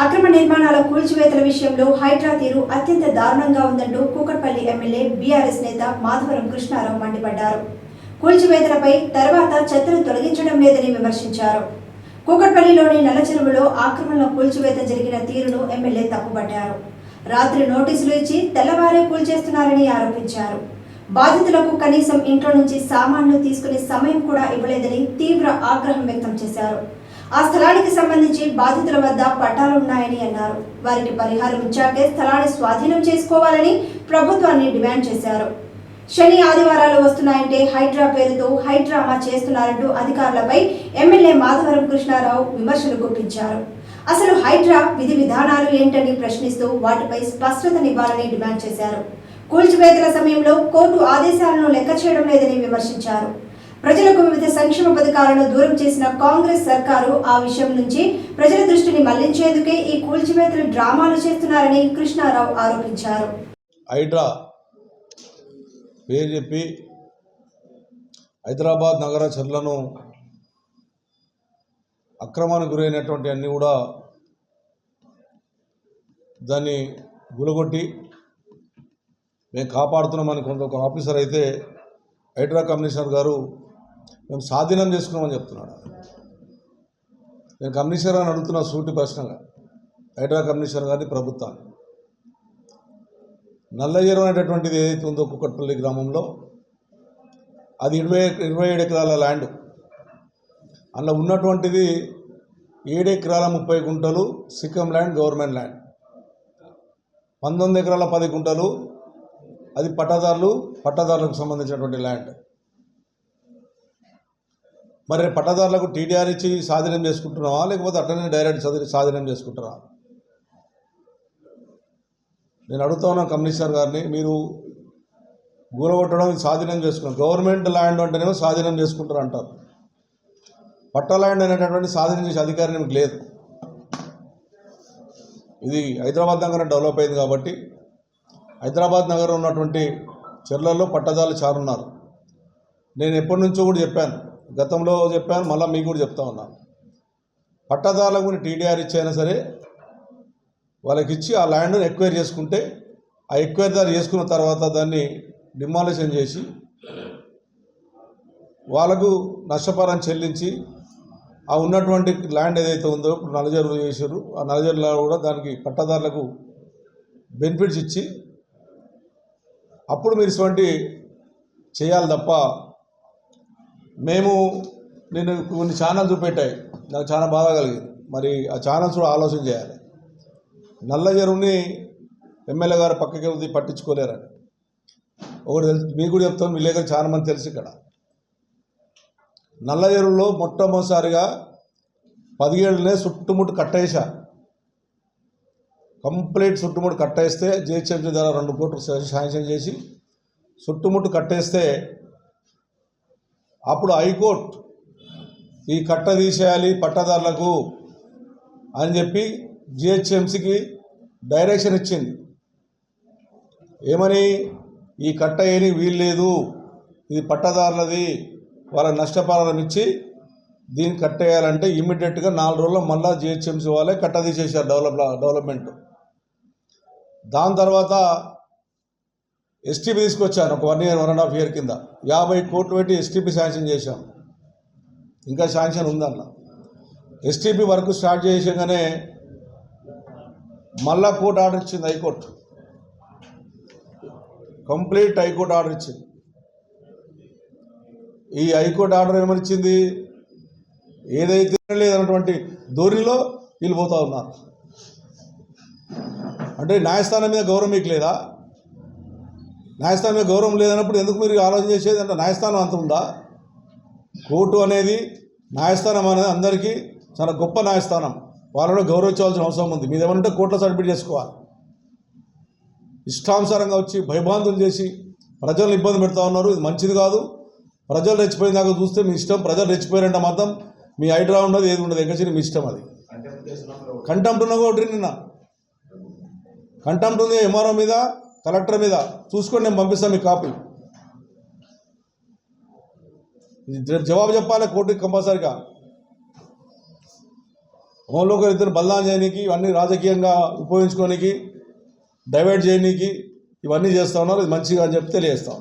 అక్రమ నిర్మాణాల కూల్చివేతల విషయంలో హైడ్రా తీరు అత్యంత దారుణంగా ఉందంటూ కూకట్పల్లి ఎమ్మెల్యే బీఆర్ఎస్ నేత మాధవరం కృష్ణారావు మండిపడ్డారు. కూల్చివేతలపై తర్వాత చెత్తను తొలగించడం లేదని విమర్శించారు. కూకట్పల్లిలోని నల్లచెరువులో ఆక్రమణ కూల్చివేత జరిగిన తీరును ఎమ్మెల్యే తప్పుపట్టారు. రాత్రి నోటీసులు ఇచ్చి తెల్లవారే కూల్చేస్తున్నారని ఆరోపించారు. బాధితులకు కనీసం ఇంట్లో నుంచి సామాన్లు తీసుకునే సమయం కూడా ఇవ్వలేదని తీవ్ర ఆగ్రహం వ్యక్తం చేశారు. ఆ స్థలానికి సంబంధించి బాధితుల వద్ద పట్టాలున్నాయని అన్నారు. వారికి పరిహారం ఇచ్చాకే స్థలాన్ని స్వాధీనం చేసుకోవాలని ప్రభుత్వాన్ని డిమాండ్ చేశారు. శని ఆదివారాలు వస్తున్నాయంటే హైడ్రా పేరుతో హైడ్రామా చేస్తున్నారంటూ అధికారులపై ఎమ్మెల్యే మాధవరం కృష్ణారావు విమర్శలు గుప్పించారు. అసలు హైడ్రా విధి విధానాలు ఏంటని ప్రశ్నిస్తూ వాటిపై స్పష్టతనివ్వాలని డిమాండ్ చేశారు. కూల్చివేతల సమయంలో కోర్టు ఆదేశాలను లెక్క చేయడం లేదని విమర్శించారు. ప్రజలకు వివిధ సంక్షేమ పథకాలను దూరం చేసిన కాంగ్రెస్ సర్కారు ఆ విషయం నుంచి ప్రజల దృష్టిని మళ్ళించేందుకే ఈ కూల్చివేతలు డ్రామాలు చేస్తున్నారని కృష్ణారావు ఆరోపించారు. హైడ్రా పేరు చెప్పి హైదరాబాద్ నగర చర్లను అక్రమానికి గురైనటువంటి అన్నీ కూడా దాన్ని గులగొట్టి మేము కాపాడుతున్నామని కొంత ఒక ఆఫీసర్ అయితే హైడ్రా కమిషనర్ గారు మేము స్వాధీనం చేసుకున్నామని చెప్తున్నాడు. నేను కమిషనర్ అని అడుగుతున్న సూటి ప్రశ్నగా హైడ్రా కమిషనర్ గారిని ప్రభుత్వాన్ని. నల్లజీరం అనేటటువంటిది ఏదైతే ఉందో కుక్కట్పల్లి గ్రామంలో అది ఇరవై ఇరవై ఏడు ఎకరాల ల్యాండ్. అందులో ఉన్నటువంటిది ఏడు ఎకరాల ముప్పై గుంటలు సిక్కం ల్యాండ్ గవర్నమెంట్ ల్యాండ్. పంతొమ్మిది ఎకరాల పది గుంటలు అది పట్టాదారులు పట్టాదారులకు సంబంధించినటువంటి ల్యాండ్. మరి పట్టదారులకు టీడీఆర్ ఇచ్చి స్వాధీనం చేసుకుంటున్నావా? లేకపోతే అట్లనే డైరెక్ట్ చదివి స్వాధీనం చేసుకుంటారా నేను అడుగుతా ఉన్నాను కమిషనర్ గారిని మీరు గూలగొట్టడం స్వాధీనం చేసుకున్నాం. గవర్నమెంట్ ల్యాండ్ అంటేనేమో స్వాధీనం చేసుకుంటారు అంటారు పట్ట ల్యాండ్ అనేటటువంటి స్వాధీనం చేసే అధికారం మీకు లేదు. ఇది హైదరాబాద్ నగరం డెవలప్ అయింది కాబట్టి హైదరాబాద్ నగరం ఉన్నటువంటి చెర్లలో పట్టదారులు చారున్నారు. నేను ఎప్పటి నుంచో కూడా చెప్పాను గతంలో చెప్పాను మళ్ళీ మీకు కూడా చెప్తా ఉన్నాను పట్టదారులకు టీడీఆర్ ఇచ్చైనా సరే వాళ్ళకి ఇచ్చి ఆ ల్యాండ్ను ఎక్వైర్ చేసుకుంటే ఆ ఎక్వైర్ దారి చేసుకున్న తర్వాత దాన్ని డిమాలిషన్ చేసి వాళ్ళకు నష్టపరం చెల్లించి ఆ ఉన్నటువంటి ల్యాండ్ ఏదైతే ఉందో ఇప్పుడు నలజరు చేశారు ఆ నలజరులో కూడా దానికి పట్టదారులకు బెనిఫిట్స్ ఇచ్చి అప్పుడు మీరు ఇటువంటి చేయాలి తప్ప మేము నేను కొన్ని ఛానల్ చూపెట్టాయి. నాకు చాలా బాధ కలిగింది. మరి ఆ ఛానల్స్ కూడా ఆలోచన చేయాలి. నల్ల చెరువుని ఎమ్మెల్యే గారు పక్కకి వెళ్తే పట్టించుకోలేరని. ఒకటి తెలుసు మీకు కూడా చెప్తాను విలేకరు చాలా మంది తెలుసు ఇక్కడ. నల్ల చెరువులో మొట్టమొదటిసారిగా పదిహేడునే చుట్టుముట్టు కట్టేసా కంప్లీట్ చుట్టుముట్టు కట్టేస్తే జిహెచ్ఎంసీ ద్వారా రెండు కోట్లు శాంక్షన్ చేసి చుట్టుముట్టు కట్టేస్తే అప్పుడు హైకోర్టు ఈ కట్ట తీసేయాలి పట్టదారులకు అని చెప్పి జిహెచ్ఎంసీకి డైరెక్షన్ ఇచ్చింది. ఏమని? ఈ కట్ట ఏని వీల్లేదు. ఇది పట్టదారులది. వాళ్ళ నష్టపరిహారం ఇచ్చి దీన్ని కట్టేయాలంటే ఇమ్మీడియట్గా నాలుగు రోజుల్లో మళ్ళీ జిహెచ్ఎంసీ వాళ్ళే కట్ట తీసేశారు డెవలప్ డెవలప్మెంట్. దాని తర్వాత ఎస్టీపీ తీసుకొచ్చాను ఒక one year one and half year కింద. యాభై కోట్లు పెట్టి ఎస్టీపీ శాంక్షన్ చేశాం. ఇంకా శాంక్షన్ ఉందన్న. ఎస్టీపీ వర్క్ స్టార్ట్ చేసగానే మళ్ళా కోర్టు ఆర్డర్ ఇచ్చింది high court. Complete high court order ఇచ్చింది. ఈ హైకోర్టు ఆర్డర్ ఏమనిచ్చింది? ఏదైతే లేదన్నటువంటి ధోరణిలో వీళ్ళు పోతా ఉన్నారు. అంటే న్యాయస్థానం మీద గౌరవం మీకు లేదా? న్యాయస్థానం మీద గౌరవం లేదన్నప్పుడు ఎందుకు మీరు ఆలోచన చేసేది? అంటే న్యాయస్థానం అంత ఉందా? కోర్టు అనేది న్యాయస్థానం అనేది అందరికీ చాలా గొప్ప న్యాయస్థానం. వాళ్ళలో గౌరవించవలసిన అవసరం ఉంది. మీద ఏమంటే కోర్టులో సబ్మిట్ చేసుకోవాలి. ఇష్టానుసారంగా వచ్చి భయభాంతులు చేసి ప్రజలను ఇబ్బంది పెడతా ఉన్నారు. ఇది మంచిది కాదు. ప్రజలు రెచ్చిపోయిన దాకా చూస్తే మీ ఇష్టం ప్రజలు రెచ్చిపోయారంటే మాత్రం మీ హైడ్రా ఉండదు ఏది ఉండదు. ఎక్కడి మీ ఇష్టం అది. కంటెంప్ట్ ఉన్న ఒకటి నిన్న. కంటెంప్ట్ ఉంది ఎంఆర్ఓ మీద కలెక్టర్ మీద చూసుకొని నేను పంపిస్తాను మీ కాపీ. రేపు జవాబు చెప్పాలి కోర్టుకి కంపల్సరిగా. హోంలోకి ఇద్దరు బలిదానం చేయడానికి ఇవన్నీ రాజకీయంగా ఉపయోగించుకోనికి డైవర్ట్ చేయనీకి ఇవన్నీ చేస్తూ ఉన్నారు. ఇది మంచిగా అని చెప్పి తెలియజేస్తాం